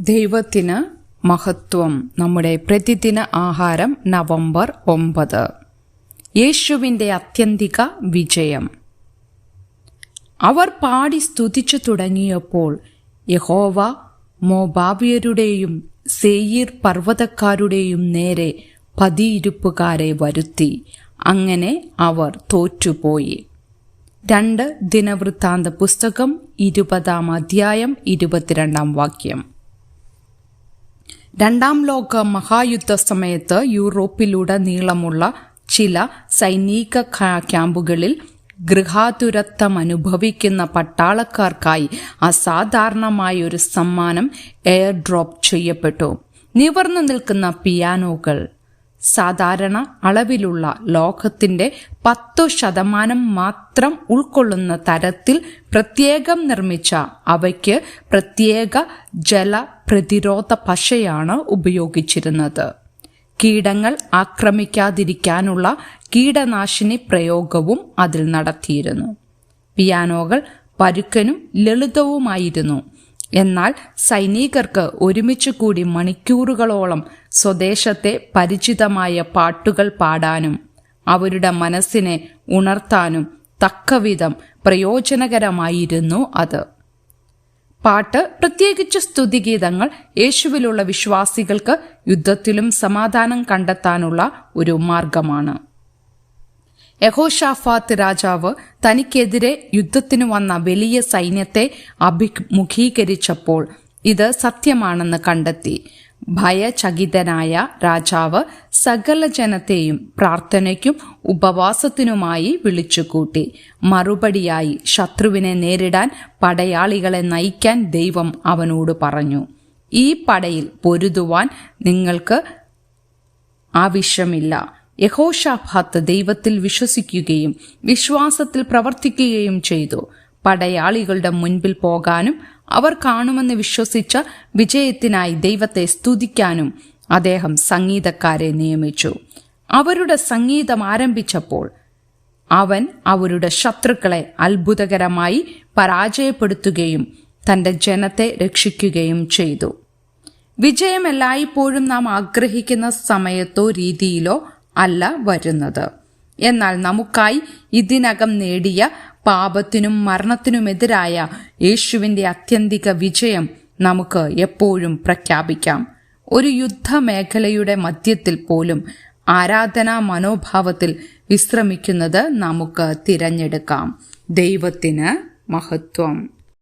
ദൈവത്തിന് മഹത്വം. നമ്മുടെ പ്രതിദിന ആഹാരം നവംബർ ഒമ്പത്. യേശുവിന്റെ അത്യന്തിക വിജയം. അവർ പാടി സ്തുതിച്ചു തുടങ്ങിയപ്പോൾ യഹോവ മോബാബിയരുടെയും സെയ്യീർ പർവതക്കാരുടെയും നേരെ പതിയിരുപ്പുകാരെ വരുത്തി. അങ്ങനെ അവർ തോറ്റുപോയി. രണ്ട് ദിനവൃത്താന്ത പുസ്തകം ഇരുപതാം അധ്യായം ഇരുപത്തിരണ്ടാം വാക്യം. രണ്ടാം ലോക മഹായുദ്ധ സമയത്ത് യൂറോപ്പിലുടനീളമുള്ള ചില സൈനിക ക്യാമ്പുകളിൽ ഗൃഹാതുരത്വം അനുഭവിക്കുന്ന പട്ടാളക്കാർക്കായി അസാധാരണമായ ഒരു സമ്മാനം എയർ ഡ്രോപ്പ് ചെയ്യപ്പെട്ടു. നിവർന്നു നിൽക്കുന്ന പിയാനോകൾ സാധാരണ അളവിലുള്ള ലോഹത്തിന്റെ പത്തു ശതമാനം മാത്രം ഉൾക്കൊള്ളുന്ന തരത്തിൽ പ്രത്യേകം നിർമ്മിച്ച അവയ്ക്ക് പ്രത്യേക ജല പ്രതിരോധ പശയാണ് ഉപയോഗിച്ചിരുന്നത്. കീടങ്ങൾ ആക്രമിക്കാതിരിക്കാനുള്ള കീടനാശിനി പ്രയോഗവും അതിൽ നടത്തിയിരുന്നു. പിയാനോകൾ പരുക്കനും ലളിതവുമായിരുന്നു. എന്നാൽ സൈനികർക്ക് ഒരുമിച്ച് കൂടി മണിക്കൂറുകളോളം സ്വദേശത്തെ പരിചിതമായ പാട്ടുകൾ പാടാനും അവരുടെ മനസ്സിനെ ഉണർത്താനും തക്കവിധം പ്രയോജനകരമായിരുന്നു അത്. പാട്ട് പ്രത്യേകിച്ച് സ്തുതിഗീതങ്ങൾ യേശുവിലുള്ള വിശ്വാസികൾക്ക് യുദ്ധത്തിലും സമാധാനം കണ്ടെത്താനുള്ള ഒരു മാർഗമാണ്. യഹോഷാഫാത്ത് രാജാവ് തനിക്കെതിരെ യുദ്ധത്തിനു വന്ന വലിയ സൈന്യത്തെ അഭിമുഖീകരിച്ചപ്പോൾ ഇത് സത്യമാണെന്ന് കണ്ടെത്തി. ഭയചകിതനായ രാജാവ് സകല ജനത്തെയും പ്രാർത്ഥനയ്ക്കും ഉപവാസത്തിനുമായി വിളിച്ചുകൂട്ടി. മറുപടിയായി ശത്രുവിനെ നേരിടാൻ പടയാളികളെ നയിക്കാൻ ദൈവം അവനോട് പറഞ്ഞു ഈ പടയിൽ പൊരുതുവാൻ നിങ്ങൾക്ക് ആവശ്യമില്ല. യഹോഷാഫാത്ത് ദൈവത്തിൽ വിശ്വസിക്കുകയും വിശ്വാസത്തിൽ പ്രവർത്തിക്കുകയും ചെയ്തു. പടയാളികളുടെ മുൻപിൽ പോകാനും അവർ കാണുമെന്ന് വിശ്വസിച്ച വിജയത്തിനായി ദൈവത്തെ സ്തുതിക്കാനും അദ്ദേഹം സംഗീതക്കാരെ നിയമിച്ചു. അവരുടെ സംഗീതം ആരംഭിച്ചപ്പോൾ അവൻ അവരുടെ ശത്രുക്കളെ അത്ഭുതകരമായി പരാജയപ്പെടുത്തുകയും തന്റെ ജനത്തെ രക്ഷിക്കുകയും ചെയ്തു. വിജയം എല്ലായ്പ്പോഴും നാം ആഗ്രഹിക്കുന്ന സമയത്തോ രീതിയിലോ അല്ല വരുന്നത്. എന്നാൽ നമുക്കായി ഇതിനകം നേടിയ പാപത്തിനും മരണത്തിനുമെതിരായ യേശുവിന്റെ അത്യന്തിക വിജയം നമുക്ക് എപ്പോഴും പ്രഖ്യാപിക്കാം. ഒരു യുദ്ധമേഖലയുടെ മധ്യത്തിൽ പോലും ആരാധനാ മനോഭാവത്തിൽ വിശ്രമിക്കുന്നത് നമുക്ക് തിരഞ്ഞെടുക്കാം. ദൈവത്തിന് മഹത്വം.